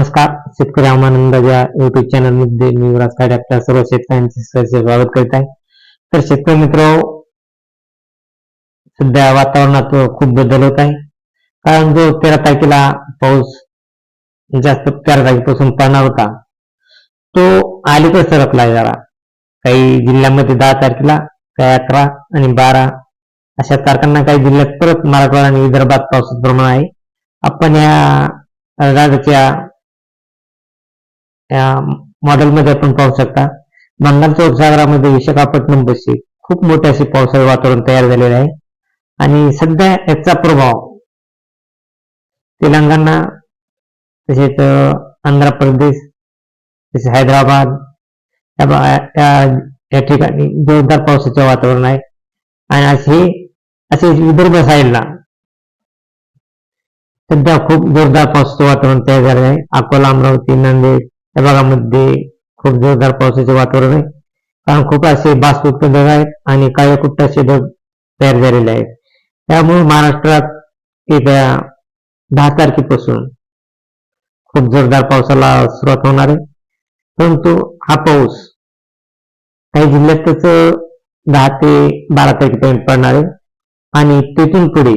नमस्कार. शेतकरी हवामानंद या युट्यूब चॅनलमध्ये मी युवराज काडे आपल्या सर्व शेतकऱ्यांचे स्वागत करीत आहे. तर शेतकरी मित्र सध्या वातावरणात खूप बदल होत आहे. कारण जो तेरा तारखेला पाऊस जास्त तेरा तारखेपासून पडणार होता तो अलीकडे सरकला जरा. काही जिल्ह्यामध्ये दहा तारखेला काही अकरा आणि बारा अशा तारखांना काही जिल्ह्यात परत मराठवाडा आणि विदर्भात पावसाचं प्रमाण आहे. आपण या राज्याच्या या मॉडेलमध्ये आपण पाहू शकता. बंगालच्या उपसागरामध्ये विशाखापट्टणम बसी खूप मोठे असे पावसाळी वातावरण तयार झालेले आहे. आणि सध्या याचा प्रभाव तेलंगणा तसेच आंध्र प्रदेश तसेच हैदराबाद या बा- या ठिकाणी जोरदार पावसाचे वातावरण आहे. आणि असे असे विदर्भ साईडला सध्या खूप जोरदार पावसाचं वातावरण तयार झाले आहे. अकोला अमरावती नांदेड या भागामध्ये खूप जोरदार पावसाचे वातावरण आहे. कारण खूप असे बाष्पयुक्त ढग आहेत आणि काळे असे ढग तयार झालेले आहेत. त्यामुळे महाराष्ट्रात येत्या दहा तारखेपासून खूप जोरदार पावसाला सुरुवात होणार आहे. परंतु हा पाऊस काही जिल्ह्यातच दहा ते बारा तारखेपर्यंत पडणार आहे. आणि तेथून पुढे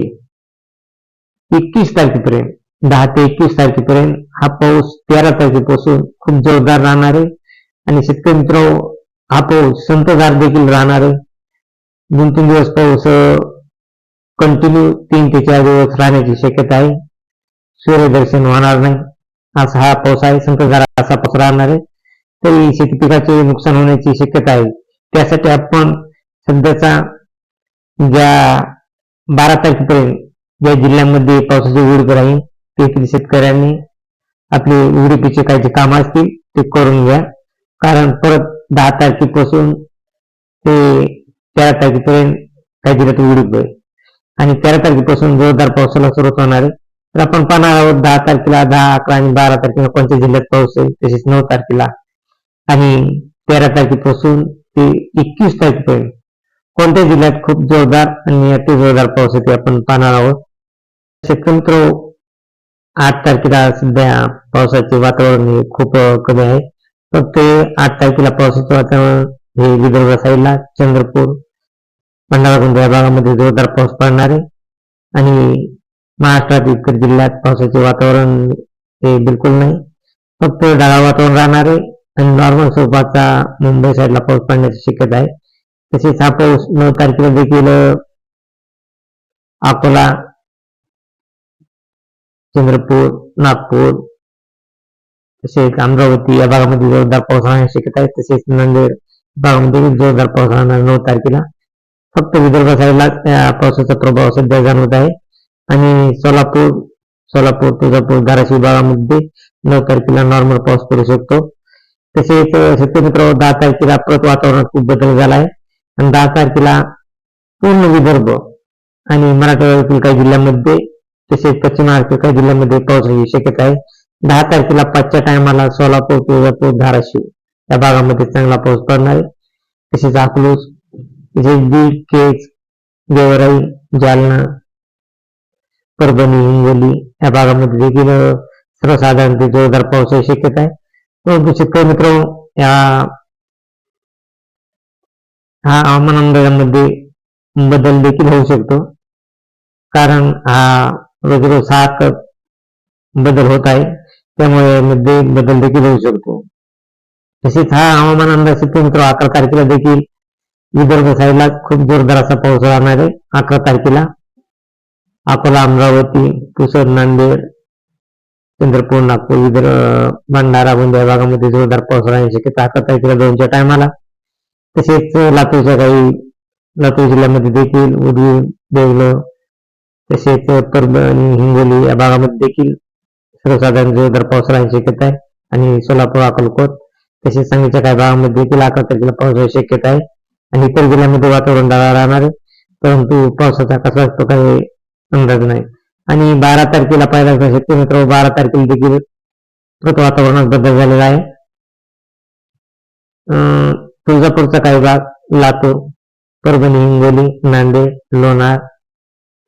एकवीस तारखेपर्यंत दहा ते एकवीस तारखेपर्यंत हा पाऊस तेरा तारखेपासून खूप जोरदार राहणार आहे. आणि शेतकरी मित्र हा पाऊस संतधार देखील राहणार आहे. दोन तीन दिवस पाऊस कंटिन्यू तीन ते चार दिवस राहण्याची शक्यता आहे. सूर्यदर्शन होणार नाही. असा हा पाऊस आहे संतधार असा पाऊस राहणार आहे. तरी शेती पिकाचे नुकसान होण्याची शक्यता आहे. त्यासाठी आपण सध्याचा ज्या बारा तारखेपर्यंत या जिल्ह्यामध्ये पावसाची उघडीप राहील तेथील शेतकऱ्यांनी आपले उडीपीचे काही जे कामं असतील ते करून घ्या. कारण परत दहा तारखेपासून ते तेरा तारखेपर्यंत काही जिल्ह्यात उडीप आहे आणि तेरा तारखेपासून जोरदार पावसाला सुरुवात होणार आहे. तर आपण पाहणार आहोत दहा तारखेला दहा अकरा आणि बारा तारखेला कोणत्या जिल्ह्यात पाऊस आहे तसेच नऊ तारखेला. आणि तेरा तारखेपासून ते एकवीस तारखेपर्यंत कोणत्या जिल्ह्यात खूप जोरदार आणि अति जोरदार पाऊस येते आपण पाहणार आहोत. शेतकरी मित्र आठ तारखेला सध्या पावसाचे वातावरण हे खूप कमी आहे. फक्त आठ तारखेला पावसाचे वातावरण हे विदर्भ साईडला चंद्रपूर भंडारा गोंदिया भागामध्ये जोरदार पाऊस पडणार आहे. आणि महाराष्ट्रात इतर जिल्ह्यात पावसाचे वातावरण हे बिलकुल नाही. फक्त ढगाळ वातावरण राहणार आहे आणि नॉर्मल स्वरूपाचा मुंबई साईडला पाऊस पडण्याची शक्यता आहे. तसेच हा पाऊस नऊ तारखेला देखील अकोला चंद्रपूर नागपूर तसेच अमरावती या भागामध्ये जोरदार पाऊस राहण्याची शक्यता आहे. तसेच नांदेड भागामध्ये जोरदार पाऊस राहणार नऊ तारखेला. फक्त विदर्भ साईडला पावसाचा प्रभाव सध्या जाणवत आहे. आणि सोलापूर सोलापूर तुळजापूर धाराशिव भागामध्ये नऊ तारखेला नॉर्मल पाऊस पडू शकतो. तसेच सत्यमित्र दहा तारखेला परत वातावरणात खूप बदल झाला आहे. आणि दहा तारखेला पूर्ण विदर्भ आणि मराठवाड्यातील काही जिल्ह्यांमध्ये तसेच पश्चिम महाराष्ट्र जिल्ह्यामध्ये पाऊस होण्याची शक्यता आहे. दहा तारखेला पाचच्या टायमाला सोलापूर तुळजापूर धाराशिव या भागामध्ये चांगला पाऊस पडणार आहे. तसेच अकलूज तसेच बीड केज गेवराई जालना परभणी हिंगोली या भागामध्ये देखील सर्वसाधारण सर्वसाधारणते जोरदार पावसाची शक्यता आहे. परंतु शेतकरी मित्र या हा हवामान अंदाजामध्ये बदल देखील होऊ शकतो. कारण हा रोज रोज सात बदल होत आहे. त्यामुळे मध्ये बदल देखील होऊ शकतो. तसेच हा हवामान अंदाज शेतकरी अकरा तारखेला देखील विदर्भ साईडला खूप जोरदार असा पाऊस राहणार आहे. अकरा तारखेला अकोला अमरावती पुसद नांदेड चंद्रपूर नागपूर विदर्भ भंडारा गोंदिया भागामध्ये जोरदार पाऊस राहण्याची शक्यता अकरा तारखेला दोनच्या टायमाला. तसेच लातूरच्या काही लातूर जिल्ह्यामध्ये देखील उदवी देवलं तसेच परभणी हिंगोली या भागामध्ये देखील सर्वसाधारण जोरदार पाऊस राहण्याची शक्यता आहे. आणि सोलापूर अक्कलकोट तसेच सांगलीच्या काही भागामध्ये देखील अकरा तारखेला पावसाची शक्यता आहे. आणि इतर जिल्ह्यामध्ये वातावरण ढगाळ राहणार आहे. परंतु पावसाचा कसा असतो काही अंदाज नाही. आणि बारा तारखेला पाहिला तर शक्य मित्र बारा तारखेला देखील परत वातावरणात बदल झालेला आहे. अं, तुळजापूरचा काही भाग लातूर परभणी हिंगोली नांदेड लोणार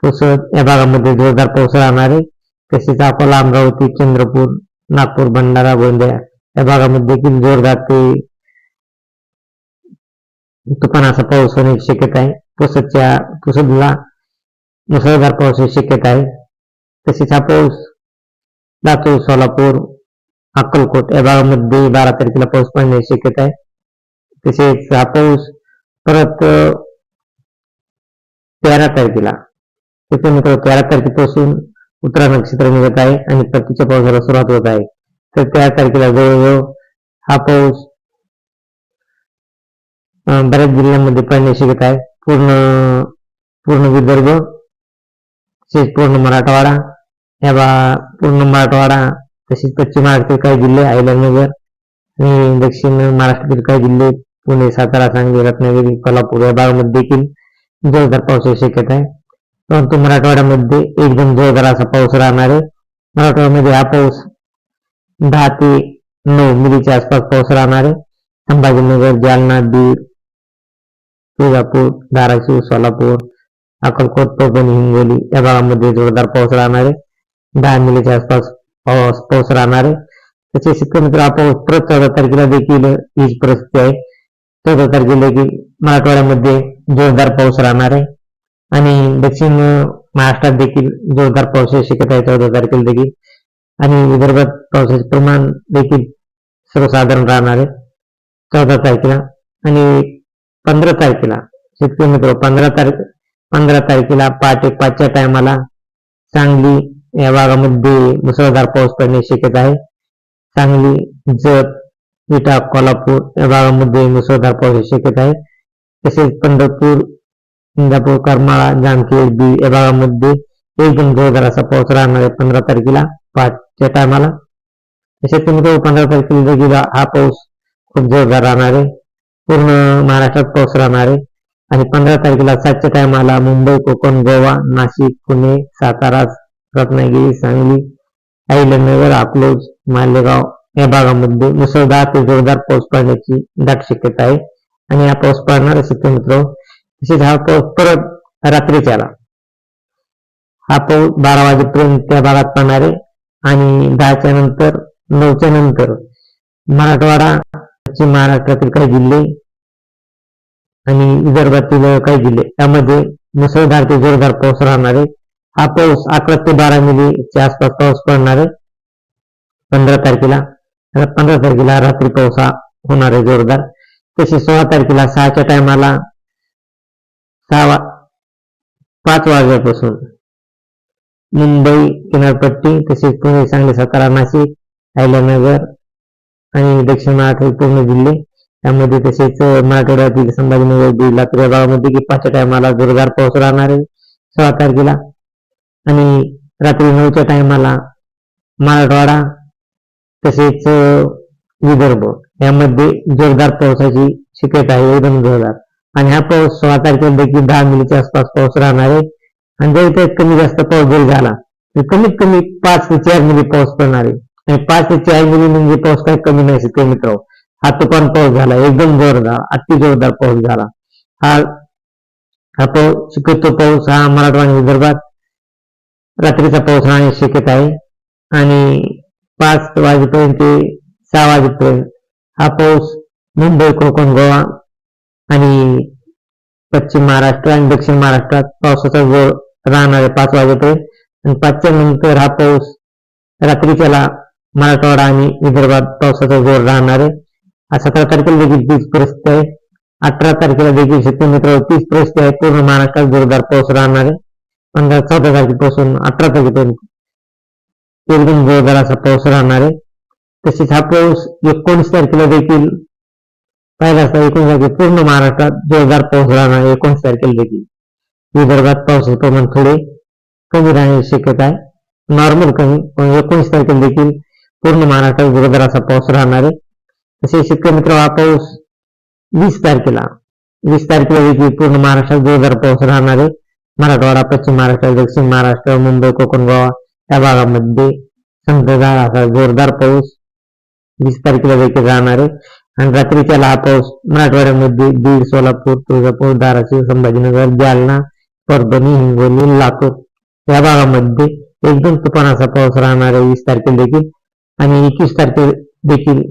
पुसद या भागामध्ये जोरदार पाऊस राहणार आहे तसेच अकोला अमरावती चंद्रपूर नागपूर भंडारा गोंदिया या भागामध्ये देखील जोरदार ते तुफान असा पाऊस होण्याची शक्यता आहे. पुसदच्या पुसदला मुसळधार पावसाची शक्यता आहे. तसेच हा पाऊस लातूर सोलापूर अक्कलकोट या भागामध्ये बारा तारखेला पाऊस पडण्याची शक्यता आहे. तसेच हा पाऊस परत तेरा तारखेला त्याच्यानंतर तेरा तारखेपासून उत्तरा नक्षत्र निघत आहे आणि परतीच्या पावसाला सुरुवात होत आहे. तर त्या तारखेला जवळजवळ हा पाऊस बऱ्याच जिल्ह्यांमध्ये पाहण्या शिकत आहे. पूर्ण पूर्ण विदर्भ तसेच पूर्ण मराठवाडा या बा पूर्ण मराठवाडा तसेच पश्चिम महाराष्ट्रातील काही जिल्हे अहिल्यानगर आणि दक्षिण महाराष्ट्रातील काही जिल्हे पुणे सातारा सांगली रत्नागिरी कोल्हापूर या भागामध्ये देखील जोरदार पावसाची शक्यता आहे. परंतु मराठवाड्यामध्ये एकदम जोरदार असा पाऊस राहणार आहे. मराठवाड्यामध्ये हा पाऊस दहा ते नऊ मिलीच्या आसपास पाऊस राहणार आहे. संभाजीनगर जालना बीड तुळजापूर धाराशिव सोलापूर अक्कलकोट परभणी हिंगोली या भागामध्ये जोरदार पाऊस राहणार आहे. दहा मिलीच्या आसपास पाऊस पाऊस राहणार आहे. तसेच शेतकरी हा पाऊस परत चौदा तारखेला देखील हीच परिस्थिती आहे. चौदा तारखेला देखील मराठवाड्यामध्ये जोरदार पाऊस राहणार आहे. आणि दक्षिण महाराष्ट्रात देखील जोरदार पावसाची शक्यता आहे चौदा तारखेला देखील. आणि विदर्भात पावसाचे प्रमाण देखील सर्वसाधारण राहणार आहे. चौदा तारखेला आणि पंधरा तारखेला शेतकरी मित्र पंधरा तारखे पंधरा तारखेला पहाटे पाचच्या टायमाला सांगली या भागामध्ये मुसळधार पाऊस पडण्याची शक्यता आहे. सांगली जत विटा कोल्हापूर या भागामध्ये मुसळधार पावसाची शक्यता आहे. तसेच पंढरपूर इंदापूर करमाळा जामखेड बीड या भागामध्ये एकदम जोरदार पाऊस राहणार आहे पंधरा तारखेला पाचच्या टायमाला तसेच मित्र पंधरा तारखेला गेला हा पाऊस खूप जोरदार राहणार आहे पूर्ण महाराष्ट्रात पाऊस राहणार. आहे आणि पंधरा तारखेला सातच्या टायमाला मुंबई कोकण गोवा नाशिक पुणे सातारा रत्नागिरी सांगली अहिल्यानगर अकलोज मालेगाव या भागामध्ये मुसळधार ते जोरदार पाऊस पडण्याची दाट शक्यता आहे. आणि हा पाऊस पडणार असे मित्र तसेच हा पाऊस परत रात्रीच्याला हा पाऊस बारा वाजेपर्यंत त्या भागात पडणार आहे आणि दहाच्या नंतर नऊच्या नंतर मराठवाडा पश्चिम महाराष्ट्रातील काही जिल्हे आणि विदर्भातील काही जिल्हे त्यामध्ये मुसळधार ते जोरदार पाऊस राहणार. आहे हा पाऊस अकरा ते बारा मिलीच्या आसपास पाऊस पडणार आहे पंधरा तारखेला. पंधरा तारखेला रात्री पाऊस हा होणार आहे जोरदार. तसेच सोळा तारखेला सहाच्या टायमाला सहा वा पाच वाजल्यापासून. मुंबई किनारपट्टी तसेच पुणे सांगली सातारा नाशिक अहिल्यानगर आणि दक्षिण महाराष्ट्र पूर्ण जिल्हे त्यामध्ये तसेच मराठवाड्यातील संभाजीनगर बीड लातूर या भागामध्ये की पाचच्या टायमाला जोरदार पाऊस राहणार आहे. सोळा तारखेला. आणि रात्री नऊच्या टायमाला मराठवाडा तसेच विदर्भ यामध्ये जोरदार पावसाची शक्यता आहे एकदम जोरदार आणि हा पाऊस सोळा तारखेला देखील दहा मिलीच्या आसपास पाऊस राहणार आहे. आणि जर इथे कमी जास्त पाऊस जरी झाला तर कमीत कमी पाच ते चार मिली पाऊस पडणार आहे. आणि पाच ते चार मिली म्हणजे पाऊस काही कमी नाही शेतकरी मित्र. हा तुफान पाऊस झाला एकदम जोरदार अति जोरदार पाऊस झाला. हा हा पाऊस शक्यतो पाऊस हा मराठवाडा विदर्भात रात्रीचा पाऊस राहण्याची शक्यता आहे. आणि पाच वाजेपर्यंत ते सहा वाजेपर्यंत हा पाऊस मुंबई कोकण गोवा आणि पश्चिम महाराष्ट्र आणि दक्षिण महाराष्ट्रात पावसाचा जोर राहणार आहे पाच वाजेपर्यंत आणि पाचच्या नंतर हा पाऊस रात्रीच्याला मराठवाडा आणि विदर्भात पावसाचा जोर राहणार. आहे सतरा तारखेला देखील तीच परिस्थिती आहे. अठरा तारखेला देखील शेतकरी तीस तीच परिस्थिती आहे. पूर्ण महाराष्ट्रात जोरदार पाऊस राहणार. आहे पंधरा चौदा तारखेपासून अठरा तारखेपर्यंत एकदम जोरदार असा पाऊस राहणार. आहे तसेच हा पाऊस एकोणीस तारखेला देखील पहिला असता एकोणीस तारखे पूर्ण महाराष्ट्रात जोरदार पाऊस राहणार एकोणीस तारखेला देखील. विदर्भात पावसाचे प्रमाण थोडे कमी राहण्याची शक्यता आहे. नॉर्मल कमी पण एकोणीस तारखेला देखील पूर्ण महाराष्ट्रात जोरदार असा पाऊस राहणार आहे. तसेच शेतकरी मित्र हा पाऊस वीस तारखेला वीस तारखेला देखील पूर्ण महाराष्ट्रात जोरदार पाऊस राहणार आहे. मराठवाडा पश्चिम महाराष्ट्र दक्षिण महाराष्ट्र मुंबई कोकण गोवा या भागामध्ये संततधार असा जोरदार पाऊस वीस तारखेला देखील राहणार आहे. आणि रात्रीच्या हा पाऊस मराठवाड्यामध्ये बीड सोलापूर तुळजापूर धाराशिव संभाजीनगर जालना परभणी हिंगोली लातूर या भागामध्ये एकदम तुफान असा पाऊस राहणार आहे वीस तारखेला देखील आणि एकवीस तारखे देखील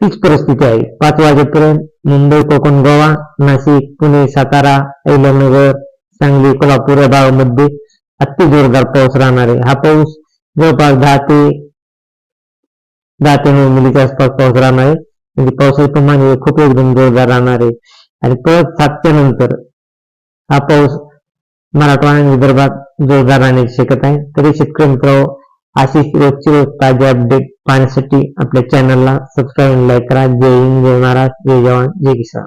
तीच परिस्थिती आहे. पाच वाजेपर्यंत मुंबई कोकण गोवा नाशिक पुणे सातारा अहिल्यानगर सांगली कोल्हापूर या भागामध्ये अति जोरदार पाऊस राहणार. आहे हा पाऊस जवळपास दहा ते दहा ते नऊ मिलीच्या आसपास पाऊस राहणार. आहे म्हणजे पावसाळी प्रमाण हे खूप एकदम जोरदार राहणार. आहे आणि परत सातच्या नंतर हा पाऊस मराठवाडा आणि विदर्भात जोरदार राहण्याची शक्यता आहे. तरी शेतकरी मित्र अशीच रोजची रोज ताजे अपडेट पाहण्यासाठी आपल्या चॅनलला सबस्क्राईब लाईक करा. जय हिंद जय महाराज जय जवान जय किसान.